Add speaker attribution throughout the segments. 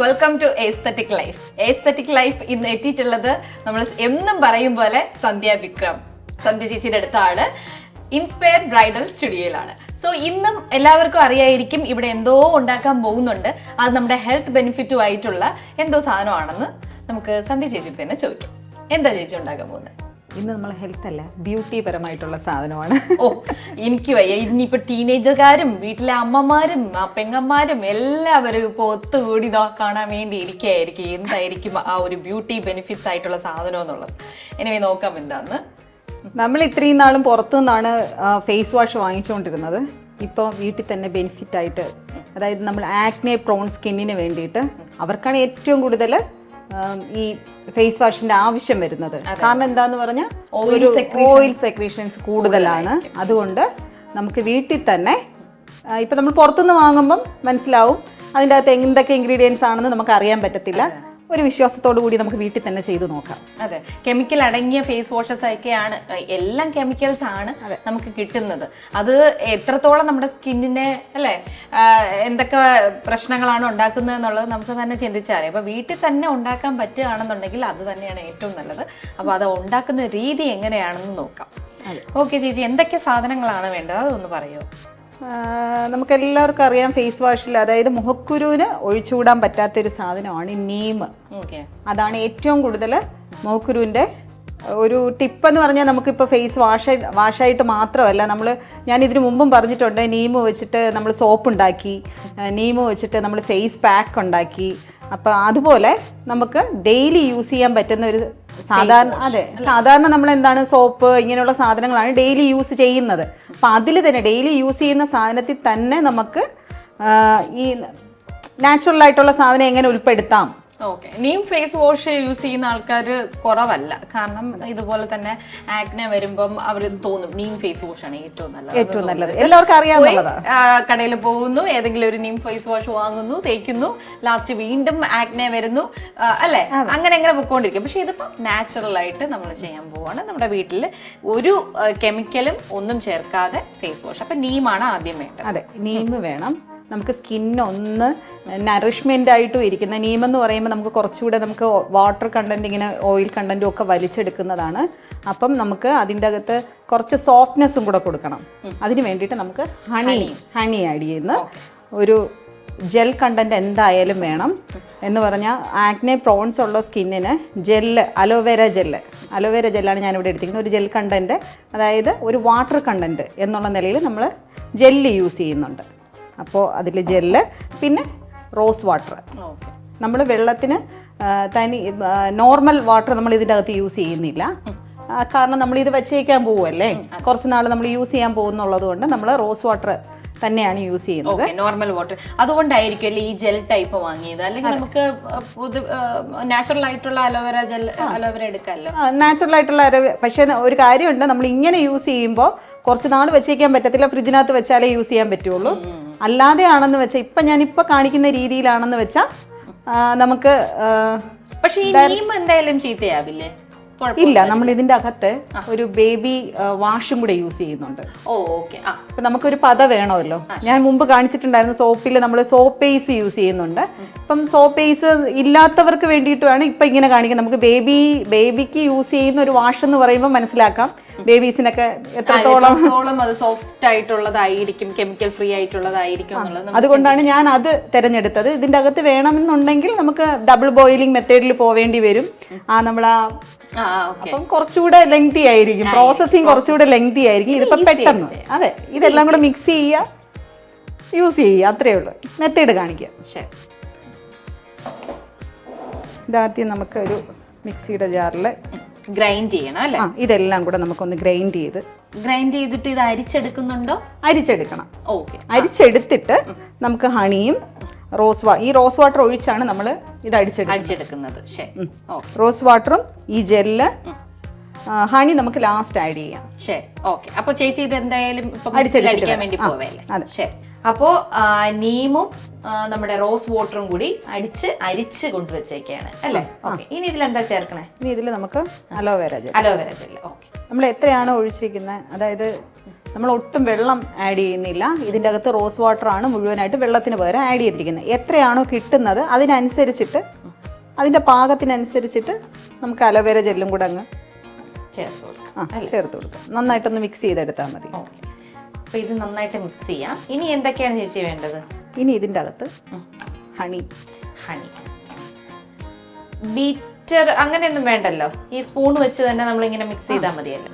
Speaker 1: Welcome to aesthetic life aesthetic life ഇന്ന് എത്തിയിട്ടുള്ളത് നമ്മൾ എന്നും പറയും പോലെ സന്ധ്യ വിക്രം. സന്ധ്യ ചേച്ചിയുടെ അടുത്താണ്. ഇൻസ്പയർ ബ്രൈഡൽ സ്റ്റുഡിയോയിലാണ് സോ ഇന്നും എല്ലാവർക്കും അറിയായിരിക്കും ഇവിടെ എന്തോ ഉണ്ടാക്കാൻ പോകുന്നുണ്ട്. അത് നമ്മുടെ ഹെൽത്ത് ബെനിഫിറ്റും ആയിട്ടുള്ള എന്തോ സാധനമാണെന്ന് നമുക്ക് സന്ധ്യ ചേച്ചിയുടെ തന്നെ ചോദിക്കും. എന്താ ചേച്ചി ഉണ്ടാക്കാൻ പോകുന്നത്?
Speaker 2: ഇന്ന് നമ്മൾ ഹെൽത്ത് അല്ല ബ്യൂട്ടി പരമായിട്ടുള്ള സാധനമാണ്.
Speaker 1: ഓ എനിക്ക് വയ്യ. ഇനിയിപ്പോ ടീനേജർക്കാരും വീട്ടിലെ അമ്മമാരും ആ പെങ്ങന്മാരും എല്ലാവരും ഇപ്പൊ ഒത്തുകൂടി ഇതാ കാണാൻ വേണ്ടി ഇരിക്കുകയായിരിക്കും. എന്തായിരിക്കും ആ ഒരു ബ്യൂട്ടി ബെനിഫിറ്റ്സ് ആയിട്ടുള്ള സാധനം എന്നുള്ളത്. എനിവേ നോക്കാം എന്താന്ന്.
Speaker 2: നമ്മൾ ഇത്രയും നാളും പുറത്തു നിന്നാണ് ഫേസ് വാഷ് വാങ്ങിച്ചുകൊണ്ടിരുന്നത്. ഇപ്പോൾ വീട്ടിൽ തന്നെ ബെനിഫിറ്റ് ആയിട്ട് അതായത് നമ്മൾ ആക്നെ പ്രോൺ സ്കിന്നിന് വേണ്ടിയിട്ട് അവർക്കാണ് ഏറ്റവും കൂടുതൽ ഈ ഫേസ് വാഷിന്റെ ആവശ്യം വരുന്നത്. കാരണം എന്താന്ന് പറഞ്ഞാൽ ഓയിൽ സെക്രീഷൻസ് കൂടുതലാണ്. അതുകൊണ്ട് നമുക്ക് വീട്ടിൽ തന്നെ ഇപ്പൊ നമ്മൾ പുറത്തുനിന്ന് വാങ്ങുമ്പം മനസ്സിലാവും അതിന്റെ അകത്ത് എന്തൊക്കെ ഇൻഗ്രീഡിയൻസ് ആണെന്ന് നമുക്ക് അറിയാൻ പറ്റത്തില്ല ഒരു വിശ്വാസത്തോടു കൂടി നമുക്ക് വീട്ടിൽ തന്നെ ചെയ്തു നോക്കാം.
Speaker 1: അതെ. കെമിക്കൽ അടങ്ങിയ ഫേസ് വാഷസ് ഒക്കെയാണ് എല്ലാം കെമിക്കൽസ് ആണ് നമുക്ക് കിട്ടുന്നത്. അത് എത്രത്തോളം നമ്മുടെ സ്കിന്നിനെ അല്ലെ? എന്തൊക്കെ പ്രശ്നങ്ങളാണ് ഉണ്ടാക്കുന്നത് എന്നുള്ളത് നമുക്ക് തന്നെ ചിന്തിച്ചാലേ. അപ്പൊ വീട്ടിൽ തന്നെ ഉണ്ടാക്കാൻ പറ്റുകയാണെന്നുണ്ടെങ്കിൽ അത് തന്നെയാണ് ഏറ്റവും നല്ലത്. അപ്പൊ അത് ഉണ്ടാക്കുന്ന രീതി എങ്ങനെയാണെന്ന് നോക്കാം. ഓക്കെ ചേച്ചി എന്തൊക്കെ സാധനങ്ങളാണ് വേണ്ടത്? അതൊന്ന് പറയോ?
Speaker 2: നമുക്ക് എല്ലാവർക്കും അറിയാം ഫേസ് വാഷിൽ അതായത് മുഖക്കുരുവിന് ഒഴിച്ചുകൂടാൻ പറ്റാത്തൊരു സാധനമാണ് നീം.
Speaker 1: ഓക്കെ.
Speaker 2: അതാണ് ഏറ്റവും കൂടുതൽ മുഖക്കുരുവിന്റെ ഒരു ടിപ്പ് എന്ന് പറഞ്ഞാൽ നമുക്കിപ്പോൾ ഫേസ് വാഷ് വാഷായിട്ട് മാത്രമല്ല നമ്മൾ ഞാൻ ഇതിനു മുമ്പും പറഞ്ഞിട്ടുണ്ട് നീമ് വെച്ചിട്ട് നമ്മൾ സോപ്പ് ഉണ്ടാക്കി നീമ് വെച്ചിട്ട് നമ്മൾ ഫേസ് പാക്ക് ഉണ്ടാക്കി. അപ്പോൾ അതുപോലെ നമുക്ക് ഡെയിലി യൂസ് ചെയ്യാൻ പറ്റുന്ന ഒരു സാധാരണ അതെ സാധാരണ നമ്മൾ എന്താണ് സോപ്പ് ഇങ്ങനെയുള്ള സാധനങ്ങളാണ് ഡെയിലി യൂസ് ചെയ്യുന്നത്. അപ്പം അതിൽ തന്നെ ഡെയിലി യൂസ് ചെയ്യുന്ന സാധനത്തിൽ തന്നെ നമുക്ക് ഈ നാച്ചുറൽ ആയിട്ടുള്ള സാധനം എങ്ങനെ ഉൾപ്പെടുത്താം?
Speaker 1: Okay neem face wash use ചെയ്യുന്ന ആൾക്കാർ കുറവല്ല. കാരണം ഇതുപോലെ തന്നെ ആക്നെ വരുമ്പം അവർ തോന്നും നീം ഫേസ് വാഷ് ആണ് ഏറ്റവും നല്ലത്
Speaker 2: ഏറ്റവും നല്ലത്. എല്ലാവർക്കും അറിയാം
Speaker 1: കടയിൽ പോകുന്നു. ഏതെങ്കിലും ഒരു നീം ഫേസ് വാഷ് വാങ്ങുന്നു തേക്കുന്നു. ലാസ്റ്റ് വീണ്ടും ആക്നെ വരുന്നു. അല്ലെ? അങ്ങനെ അങ്ങനെ പൊക്കോണ്ടിരിക്കും. പക്ഷെ ഇതിപ്പോ നാച്ചുറൽ ആയിട്ട് നമ്മൾ ചെയ്യാൻ പോവാണ്. നമ്മുടെ വീട്ടിൽ ഒരു കെമിക്കലും ഒന്നും ചേർക്കാതെ ഫേസ് വാഷ് അപ്പൊ നീമാണ് ആദ്യം വേണ്ടത്.
Speaker 2: അതെ. നീം വേണം. നമുക്ക് സ്കിന്നൊന്ന് നറിഷ്മെന്റ് ആയിട്ടും ഇരിക്കുന്ന നീം എന്ന് പറയുമ്പോൾ നമുക്ക് കുറച്ചുകൂടെ നമുക്ക് വാട്ടർ കണ്ടന്റ് ഇങ്ങനെ ഓയിൽ കണ്ടന്റും ഒക്കെ വലിച്ചെടുക്കുന്നതാണ്. അപ്പം നമുക്ക് അതിന്റെ അകത്ത് കുറച്ച് സോഫ്റ്റ്നെസ്സും കൂടെ കൊടുക്കണം. അതിന് വേണ്ടിയിട്ട് നമുക്ക് ഹണി ഹണി ആഡ് ചെയ്യുന്ന ഒരു ജെൽ കണ്ടന്റ് എന്തായാലും വേണം. എന്ന് പറഞ്ഞാൽ ആക്നെ പ്രോൺസ് ഉള്ള സ്കിന്നിന് ജെല്ല് അലോവേര ജെല്ല് അലോവേര ജെല്ലാണ് ഞാനിവിടെ എടുത്തിരിക്കുന്നത്. ഒരു ജെൽ കണ്ടന്റ് അതായത് ഒരു വാട്ടർ കണ്ടന്റ് എന്നുള്ള നിലയിൽ നമ്മൾ ജെല്ല് യൂസ് ചെയ്യുന്നുണ്ട്. അപ്പോൾ അതിൽ ജെല്ല് പിന്നെ റോസ് വാട്ടർ. നമ്മൾ വെള്ളത്തിന് തനി നോർമൽ വാട്ടർ നമ്മൾ ഇതിന്റെ അകത്ത് യൂസ് ചെയ്യുന്നില്ല. കാരണം നമ്മൾ ഇത് വെച്ചേക്കാൻ പോവുമല്ലേ കുറച്ച് നാൾ നമ്മൾ യൂസ് ചെയ്യാൻ പോകുന്നുള്ളത് കൊണ്ട് നമ്മൾ റോസ് വാട്ടർ തന്നെയാണ് യൂസ് ചെയ്യുന്നത്.
Speaker 1: Normal water. അതുകൊണ്ടായിരിക്കും അല്ലേ ഈ ജെൽ ടൈപ്പ് വാങ്ങിയത്? അല്ലെങ്കിൽ നമുക്ക് നാച്ചുറൽ ആയിട്ടുള്ള aloe vera gel aloe vera എടുക്കാമല്ലോ?
Speaker 2: നാച്ചുറൽ ആയിട്ടുള്ള അലോവേ പക്ഷേ ഒരു കാര്യമുണ്ട്. നമ്മൾ ഇങ്ങനെ യൂസ് ചെയ്യുമ്പോൾ കുറച്ച് നാൾ വെച്ചേക്കാൻ പറ്റത്തില്ല. ഫ്രിഡ്ജിനകത്ത് വെച്ചാലേ യൂസ് ചെയ്യാൻ പറ്റുള്ളൂ. അല്ലാതെയാണെന്ന് വെച്ചാൽ ഇപ്പം ഞാനിപ്പോൾ കാണിക്കുന്ന രീതിയിലാണെന്ന് വെച്ചാൽ നമുക്ക്
Speaker 1: പക്ഷേ ഈ നീം എന്തായാലും ചീത്തയാവില്ലേ?
Speaker 2: ഇല്ല നമ്മൾ ഇതിന്റെ അകത്ത് ഒരു ബേബി വാഷും കൂടെ യൂസ് ചെയ്യുന്നുണ്ട്. ഇപ്പം നമുക്കൊരു പത വേണമല്ലോ. ഞാൻ മുമ്പ് കാണിച്ചിട്ടുണ്ടായിരുന്നു സോപ്പിൽ നമ്മൾ സോപ്പ് പേസ് യൂസ് ചെയ്യുന്നുണ്ട്. ഇപ്പം സോപ്പ് പേസ് ഇല്ലാത്തവർക്ക് വേണ്ടിയിട്ടുമാണ് ഇപ്പൊ ഇങ്ങനെ കാണിക്കുന്നത് നമുക്ക് ബേബി ബേബിക്ക് യൂസ് ചെയ്യുന്ന ഒരു വാഷ് എന്ന് പറയുമ്പോൾ മനസ്സിലാക്കാം. ബേബീസിനൊക്കെ എത്രത്തോളം
Speaker 1: അത് സോഫ്റ്റ് ആയിട്ടുള്ളതായിരിക്കും കെമിക്കൽ ഫ്രീ ആയിട്ടുള്ളതായിരിക്കും എന്നുള്ളത്
Speaker 2: അതുകൊണ്ടാണ് ഞാൻ അത് തിരഞ്ഞെടുത്തത്. ഇതിന്റെ അകത്ത് വേണമെന്നുണ്ടെങ്കിൽ നമുക്ക് ഡബിൾ ബോയിലിംഗ് മെത്തേഡിൽ പോവേണ്ടി വരും. ആ നമ്മൾ ആ അപ്പം കുറച്ചുകൂടെ ലെങ്തി ആയിരിക്കും. പ്രോസസ്സിങ് കുറച്ചുകൂടെ ലെങ്തി ആയിരിക്കും. ഇതിപ്പോ പെട്ടെന്ന്. അതെ ഇതെല്ലാം കൂടെ മിക്സ് ചെയ്യുക. യൂസ് ചെയ്യുക. അത്രേ ഉള്ളൂ. മെത്തേഡ് കാണിക്കുക.
Speaker 1: ശരി.
Speaker 2: ഇതാദ്യം നമുക്ക് ഒരു മിക്സിയുടെ ജാറിൽ
Speaker 1: ഗ്രൈൻഡ് ചെയ്യണം അല്ലേ?
Speaker 2: ആ ഇതെല്ലാം കൂടെ നമുക്കൊന്ന് ഗ്രൈൻഡ് ചെയ്ത്
Speaker 1: ഗ്രൈൻഡ് ചെയ്തിട്ട് ഇത് അരിച്ചെടുക്കുന്നുണ്ടോ?
Speaker 2: അരിച്ചെടുക്കണം.
Speaker 1: ഓക്കെ.
Speaker 2: അരിച്ചെടുത്തിട്ട് നമുക്ക് ഹണിയും റോസ് വാ ഈ റോസ് വാട്ടർ ഒഴിച്ചാണ് നമ്മൾ ഇത് അടിച്ചെടുക്കുന്നത്. റോസ് വാട്ടറും ഈ ജെല്ല് ഹണി നമുക്ക് ലാസ്റ്റ് ആഡ് ചെയ്യാം.
Speaker 1: ശരി. ഓക്കെ. അപ്പൊ ചേച്ചി ഇത് എന്തായാലും
Speaker 2: അടിച്ചെടുക്കാൻ
Speaker 1: വേണ്ടി
Speaker 2: പോവേ
Speaker 1: പോവല്ലേ?
Speaker 2: അതെ.
Speaker 1: ശരി. അപ്പോ ആ, നീമും നമ്മുടെ റോസ് വാട്ടറും കൂടി അടിച്ച് അരിച്ച് കൊണ്ടുവച്ചേക്കാണ്. അല്ലേ? ഓക്കെ. ഇനി ഇതിൽ എന്താ ചേർക്കണേ?
Speaker 2: ഇനി ഇതിൽ നമുക്ക് aloe vera gel
Speaker 1: aloe vera gel okay.
Speaker 2: നമ്മൾ എത്രയാണോ ഒഴിച്ചിരിക്കുന്നത് അതായത് നമ്മൾ ഒട്ടും വെള്ളം ആഡ് ചെയ്യുന്നില്ല. ഇതിന്റെ അകത്ത് റോസ് വാട്ടറാണ് മുഴുവനായിട്ട് വെള്ളത്തിന് പകരം ആഡ് ചെയ്തിരിക്കുന്നത് എത്രയാണോ കിട്ടുന്നത് അതിനനുസരിച്ചിട്ട് അതിന്റെ പാകത്തിനനുസരിച്ചിട്ട് നമുക്ക് അലോവേര ജെല്ലും കൂടെ അങ്ങ്
Speaker 1: ചേർത്ത് കൊടുക്കാം.
Speaker 2: ആ ചേർത്ത് കൊടുക്കാം. നന്നായിട്ടൊന്ന് മിക്സ് ചെയ്തെടുത്താൽ മതി.
Speaker 1: ഓക്കെ. അപ്പൊ ഇത് നന്നായിട്ട് മിക്സ് ചെയ്യാം. ഇനി എന്തൊക്കെയാണ് ചേച്ചി വേണ്ടത്?
Speaker 2: ഇനി ഇതിന്റെ അകത്ത് ഹണി
Speaker 1: ഹണി ബീറ്റർ അങ്ങനെയൊന്നും വേണ്ടല്ലോ. ഈ സ്പൂൺ വെച്ച് തന്നെ നമ്മൾ ഇങ്ങനെ മിക്സ് ചെയ്താൽ മതിയല്ലോ.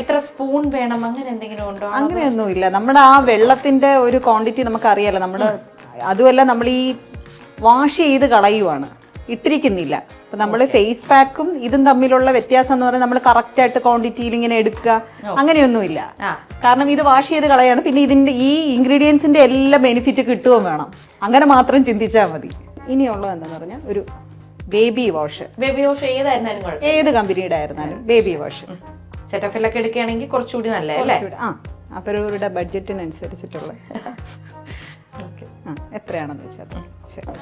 Speaker 1: എത്ര സ്പൂൺ വേണം? അങ്ങനെ എന്തെങ്കിലും ഉണ്ടോ?
Speaker 2: അങ്ങനെയൊന്നും ഇല്ല. നമ്മുടെ ആ വെള്ളത്തിന്റെ ഒരു ക്വാണ്ടിറ്റി നമുക്ക് അറിയാലോ നമ്മൾ അതുമല്ല നമ്മൾ ഈ വാഷ് ചെയ്ത് കളയുവാണ്. ഇട്ടിരിക്കുന്നില്ല. അപ്പൊ നമ്മൾ ഫേസ് പാക്കും ഇതും തമ്മിലുള്ള വ്യത്യാസം എന്ന് പറഞ്ഞാൽ നമ്മൾ കറക്റ്റ് ആയിട്ട് ക്വാണ്ടിറ്റിയിൽ ഇങ്ങനെ എടുക്കുക. അങ്ങനെയൊന്നുമില്ല. കാരണം ഇത് വാഷ് ചെയ്ത് കളയാണ്. പിന്നെ ഇതിന്റെ ഈ ഇൻഗ്രീഡിയൻസിന്റെ എല്ലാ ബെനിഫിറ്റ് കിട്ടുകയും വേണം. അങ്ങനെ മാത്രം ചിന്തിച്ചാൽ മതി. ഇനിയുള്ളത് എന്താണെന്ന് പറഞ്ഞാൽ ഒരു ബേബി വാഷ്
Speaker 1: ബേബി വാഷ് ഏതായിരുന്നാലും
Speaker 2: ഏത് കമ്പനിയുടെ ആയിരുന്നാലും ബേബി വാഷ്
Speaker 1: സെറ്റഫിലൊക്കെ എടുക്കുകയാണെങ്കിൽ കുറച്ചുകൂടി നല്ല അല്ലേ
Speaker 2: ആ. അവരവരുടെ ബഡ്ജറ്റിനനുസരിച്ചിട്ടുള്ള ഓക്കെ ആ എത്രയാണെന്ന് വെച്ചാൽ ശരി.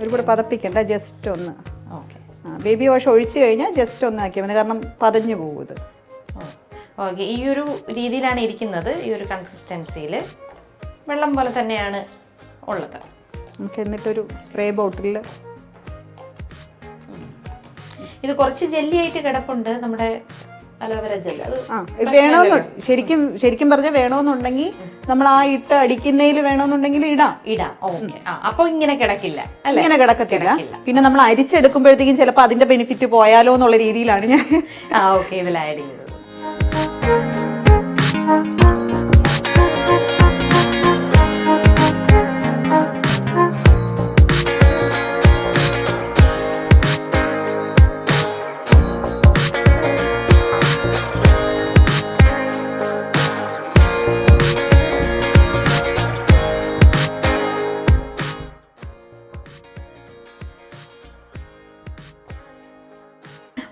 Speaker 2: ഒരുപാട് പതപ്പിക്കണ്ട ജസ്റ്റ് ഒന്ന്.
Speaker 1: ഓക്കെ
Speaker 2: ബേബി വാഷ് ഒഴിച്ചു കഴിഞ്ഞാൽ ജസ്റ്റ് ഒന്ന് ആക്കിയാൽ മതി കാരണം പതഞ്ഞു പോകും ഇത്.
Speaker 1: ഓക്കെ ഈ ഒരു രീതിയിലാണ് ഇരിക്കുന്നത് ഈ ഒരു കൺസിസ്റ്റൻസിയിൽ വെള്ളം പോലെ തന്നെയാണ് ഉള്ളത്.
Speaker 2: നമുക്ക് എന്നിട്ടൊരു സ്പ്രേ ബോട്ടിൽ
Speaker 1: ഇത് കുറച്ച് ജെല്ലി ആയിട്ട് കിടപ്പുണ്ട് നമ്മുടെ അലോവേര ജെൽ. അത്
Speaker 2: വേണമെന്ന് ശരിക്കും ശരിക്കും പറഞ്ഞാൽ വേണമെന്നുണ്ടെങ്കിൽ നമ്മൾ ആ ഇട്ട് അടിക്കുന്നതിൽ വേണമെന്നുണ്ടെങ്കിൽ ഇടാം.
Speaker 1: ഇടാം. ഓക്കെ. അപ്പൊ ഇങ്ങനെ കിടക്കില്ല.
Speaker 2: ഇങ്ങനെ കിടക്കത്തില്ല. പിന്നെ നമ്മൾ അരിച്ചെടുക്കുമ്പോഴത്തേക്കും ചിലപ്പോൾ അതിന്റെ ബെനിഫിറ്റ് പോയാലോ എന്നുള്ള രീതിയിലാണ് ഞാൻ
Speaker 1: ആ ഓക്കെ. ഇതിൽ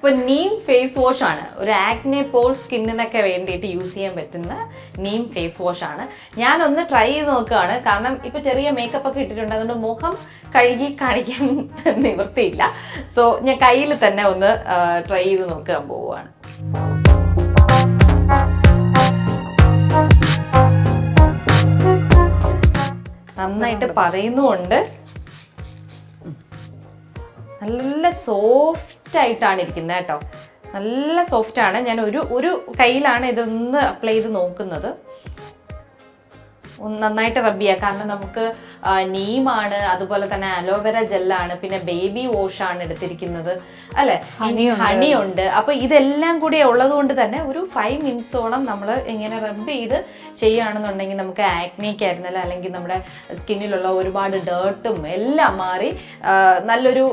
Speaker 1: ഇപ്പൊ നീം ഫേസ് വാഷ് ആണ്. ഒരു ആക്നെ പോൾ സ്കിന്നിനൊക്കെ വേണ്ടിയിട്ട് യൂസ് ചെയ്യാൻ പറ്റുന്ന നീം ഫേസ് വാഷ് ആണ്. ഞാനൊന്ന് ട്രൈ ചെയ്ത് നോക്കുകയാണ്. കാരണം ഇപ്പൊ ചെറിയ മേക്കപ്പ് ഒക്കെ ഇട്ടിട്ടുണ്ട്. അതുകൊണ്ട് മുഖം കഴുകി കാണിക്കാൻ നിവൃത്തിയില്ല. സോ ഞാൻ കയ്യിൽ തന്നെ ഒന്ന് ട്രൈ ചെയ്ത് നോക്കാൻ പോവുകയാണ്. നന്നായിട്ട് പറയുന്നുമുണ്ട് നല്ല സോഫ്റ്റ് ആയിട്ടാണ് ഇരിക്കുന്നത് കേട്ടോ. നല്ല സോഫ്റ്റ് ആണ് ഞാൻ ഒരു ഒരു കയ്യിലാണ് ഇതൊന്ന് അപ്ലൈ ചെയ്ത് നോക്കുന്നത്. ഒന്ന് നന്നായിട്ട് റബ്ബ് ചെയ്യുക കാരണം നമുക്ക് നീമാണ് അതുപോലെ തന്നെ അലോവേര ജെല്ലാണ് പിന്നെ ബേബി വാഷ് ആണ് എടുത്തിരിക്കുന്നത്. അല്ലെ? ഹണി ഉണ്ട് അപ്പൊ ഇതെല്ലാം കൂടി ഉള്ളത് കൊണ്ട് തന്നെ ഒരു ഫൈവ് മിനിറ്റ്സോളം നമ്മൾ ഇങ്ങനെ റബ്ബ് ചെയ്ത് ചെയ്യുകയാണെന്നുണ്ടെങ്കിൽ നമുക്ക് ആക്നേക്ക് ആയിരുന്നല്ലോ അല്ലെങ്കിൽ നമ്മുടെ സ്കിന്നിലുള്ള ഒരുപാട് ഡേർട്ടും എല്ലാം മാറി നല്ലൊരു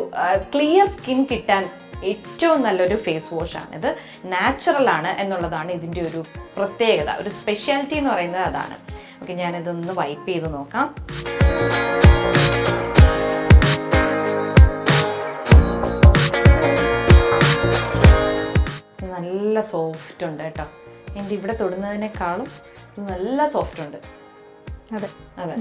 Speaker 1: ക്ലിയർ സ്കിൻ കിട്ടാൻ ഏറ്റവും നല്ലൊരു ഫേസ് വാഷ് ആണ് ഇത് നാച്ചുറൽ ആണ് എന്നുള്ളതാണ് ഇതിന്റെ ഒരു പ്രത്യേകത. ഒരു സ്പെഷ്യാലിറ്റി എന്ന് പറയുന്നത് അതാണ്. ഓക്കെ ഞാനിതൊന്ന് വൈപ്പ് ചെയ്ത് നോക്കാം. നല്ല സോഫ്റ്റ് ഉണ്ട് കേട്ടോ. എന്റെ ഇവിടെ തൊടുന്നതിനേക്കാളും നല്ല സോഫ്റ്റ് ഉണ്ട്.
Speaker 2: അതെ.
Speaker 1: അതെ.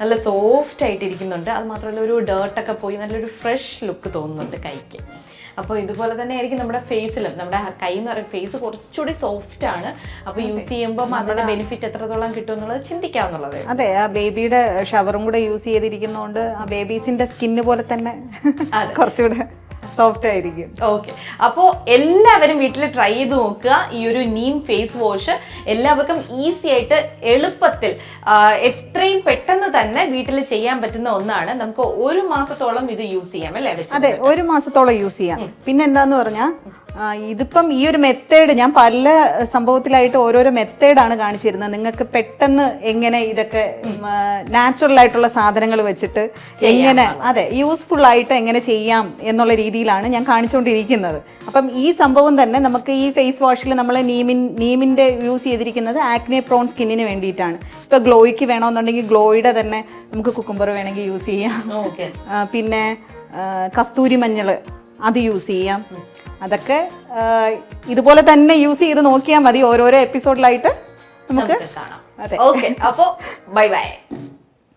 Speaker 1: നല്ല സോഫ്റ്റ് ആയിട്ടിരിക്കുന്നുണ്ട്. അത് മാത്രമല്ല ഒരു ഡേർട്ടൊക്കെ പോയി നല്ലൊരു ഫ്രഷ് ലുക്ക് തോന്നുന്നുണ്ട് കൈക്ക്. അപ്പോൾ ഇതുപോലെ തന്നെ ആയിരിക്കും നമ്മുടെ ഫേസിലും നമ്മുടെ കൈ എന്ന് പറയുന്ന ഫേസ് കുറച്ചുകൂടി സോഫ്റ്റ് ആണ്. അപ്പോൾ യൂസ് ചെയ്യുമ്പോൾ അതിന്റെ ബെനിഫിറ്റ് എത്രത്തോളം കിട്ടും എന്നുള്ളത് ചിന്തിക്കാവുന്നുള്ളത്
Speaker 2: അതെ ആ ബേബിയുടെ ഷവറും കൂടെ യൂസ് ചെയ്തിരിക്കുന്നതുകൊണ്ട് ആ ബേബീസിന്റെ സ്കിന്ന് പോലെ തന്നെ. കുറച്ചുകൂടെ സോഫ്റ്റ് ആയിരിക്കും.
Speaker 1: ഓക്കെ അപ്പോൾ എല്ലാവരും വീട്ടിൽ ട്രൈ ചെയ്ത് നോക്കുക. ഈ ഒരു നീം ഫേസ് വാഷ് എല്ലാവർക്കും ഈസി ആയിട്ട് എളുപ്പത്തിൽ എത്രയും പെട്ടെന്ന് തന്നെ വീട്ടിൽ ചെയ്യാൻ പറ്റുന്ന ഒന്നാണ്. നമുക്ക് ഒരു മാസത്തോളം ഇത് യൂസ് ചെയ്യാം അല്ലേ
Speaker 2: അതെ ഒരു മാസത്തോളം യൂസ് ചെയ്യാം. പിന്നെ എന്താന്ന് പറഞ്ഞാൽ ഇതിപ്പം ഈ ഒരു മെത്തേഡ് ഞാൻ പല സംഭവത്തിലായിട്ട് ഓരോരോ മെത്തേഡാണ് കാണിച്ചിരുന്നത്. നിങ്ങൾക്ക് പെട്ടെന്ന് എങ്ങനെ ഇതൊക്കെ നാച്ചുറൽ ആയിട്ടുള്ള സാധനങ്ങൾ വെച്ചിട്ട് എങ്ങനെ അതെ യൂസ്ഫുൾ ആയിട്ട് എങ്ങനെ ചെയ്യാം എന്നുള്ള രീതിയിലാണ് ഞാൻ കാണിച്ചുകൊണ്ടിരിക്കുന്നത് അപ്പം ഈ സംഭവം തന്നെ നമുക്ക് ഈ ഫേസ് വാഷിൽ നമ്മൾ നീമിൻ നീമിന്റെ യൂസ് ചെയ്തിരിക്കുന്നത് ആക്നെ പ്രോൺ സ്കിന്നിന് വേണ്ടിയിട്ടാണ്. ഇപ്പോൾ ഗ്ലോയ്ക്ക് വേണമെന്നുണ്ടെങ്കിൽ ഗ്ലോയുടെ തന്നെ നമുക്ക് കുക്കുംബർ വേണമെങ്കിൽ യൂസ് ചെയ്യാം. പിന്നെ കസ്തൂരി മഞ്ഞൾ അത് യൂസ് ചെയ്യാം. അതൊക്കെ ഇതുപോലെ തന്നെ യൂസ് ചെയ്ത് നോക്കിയാൽ മതി ഓരോരോ എപ്പിസോഡിലായിട്ട്
Speaker 1: നമുക്ക് കാണാം.
Speaker 2: അതെ.
Speaker 1: ഓക്കെ അപ്പോ ബൈ ബൈ